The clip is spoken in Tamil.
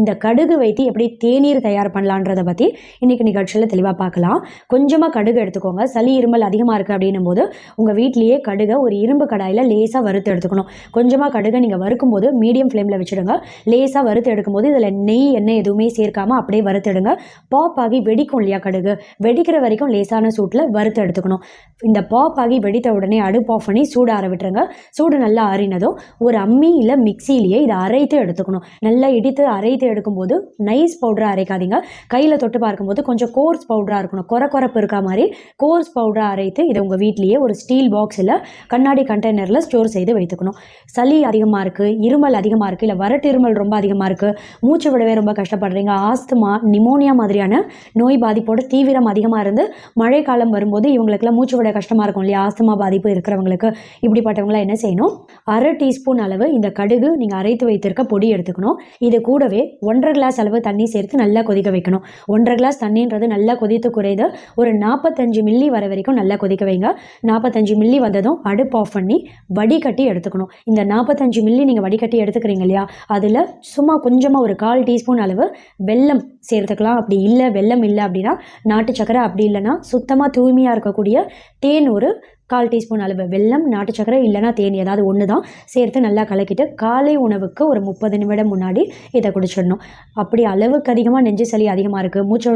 இந்த கடுகு வைத்து எப்படி தேநீர் தயார் பண்ணலான்றதை பற்றி இன்றைக்கி நிகழ்ச்சியில் தெளிவாக பார்க்கலாம். கொஞ்சமாக கடுகு எடுத்துக்கோங்க. சளி இருமல் அதிகமாக இருக்குது அப்படின்னும் போது உங்கள் வீட்லேயே கடுகை ஒரு இரும்பு கடாயில் லேசாக வறுத்து எடுத்துக்கணும். கொஞ்சமாக கடுகை நீங்கள் வறுக்கும் போது மீடியம் ஃப்ளேமில் வச்சுடுங்க. லேசாக வறுத்து எடுக்கும்போது இதில் நெய் எண்ணெய் எதுவுமே சேர்க்காமல் அப்படியே வறுத்தெடுங்க பாப் ஆகி வெடிக்கும் இல்லையா கடுகு? வெடிக்கிற வரைக்கும் லேசான சூட்டில் வறுத்து எடுத்துக்கணும். இந்த பாப் ஆகி வெடித்த உடனே அடுப்பு ஆஃப் பண்ணி சூடு ஆற விட்டுருங்க. சூடு நல்லா ஆறினதும் ஒரு அம்மியில் மிக்சியிலேயே இதை அரைத்து எடுத்துக்கணும். நல்லா இடித்து அரை அரைத்து எடுக்கும்போது நைஸ் பவுடராக அரைக்காதீங்க. கையில் தொட்டு பார்க்கும்போது கொஞ்சம் கோர்ஸ் பவுடராக இருக்கணும். குறை குறைப்பு இருக்கா மாதிரி கோர்ஸ் பவுடராக அரைத்து இதை உங்கள் வீட்லேயே ஒரு ஸ்டீல் பாக்ஸில் கண்ணாடி கண்டெய்னரில் ஸ்டோர் செய்து வைத்துக்கணும். சளி அதிகமாக இருக்குது இருமல் அதிகமாக இருக்குது இல்லை வரட்டு இருமல் ரொம்ப அதிகமாக இருக்குது மூச்சு விடவே ரொம்ப கஷ்டப்படுறீங்க ஆஸ்துமா நிமோனியா மாதிரியான நோய் பாதிப்போட தீவிரம் அதிகமாக இருந்து மழைக்காலம் வரும்போது இவங்களுக்குலாம் மூச்சு விட கஷ்டமாக இருக்கும் இல்லையா? ஆஸ்துமா பாதிப்பு இருக்கிறவங்களுக்கு. இப்படிப்பட்டவங்களாம் என்ன செய்யணும்? அரை டீஸ்பூன் அளவு இந்த கடுகு நீங்கள் அரைத்து வைத்திருக்க பொடி எடுத்துக்கணும். இது கூடவே ஒன்றரை கிளாஸ் அளவு தண்ணி சேர்த்து நல்லா கொதிக்க வைக்கணும். ஒன்றரை கிளாஸ் தண்ணின்றது நல்லா கொதித்து குறைந்து ஒரு நாற்பத்தஞ்சு மில்லி வர வரைக்கும் நல்லா கொதிக்க வைங்க. நாற்பத்தஞ்சு மில்லி வந்ததும் அடுப்பு ஆஃப் பண்ணி வடிகட்டி எடுத்துக்கணும். இந்த நாற்பத்தஞ்சு மில்லி நீங்கள் வடிகட்டி எடுத்துக்கிறீங்க இல்லையா? அதில் சும்மா கொஞ்சமாக ஒரு கால் டீஸ்பூன் அளவு வெல்லம் சேர்த்துக்கலாம். அப்படி இல்லை வெல்லம் இல்லை அப்படின்னா நாட்டு சக்கரை அப்படி இல்லைன்னா சுத்தமாக தூய்மையாக இருக்கக்கூடிய தேன் ஒரு கால் டீஸ்பூன் அளவு வெள்ளம் நாட்டு சக்கரை இல்லைனா தேனி ஏதாவது ஒன்று தான் சேர்த்து நல்லா கலக்கிட்டு காலை உணவுக்கு ஒரு முப்பது நிமிடம் முன்னாடி இதை குடிச்சிடணும். அப்படி அளவுக்கு அதிகமாக நெஞ்சு சளி அதிகமாக இருக்குது மூச்சு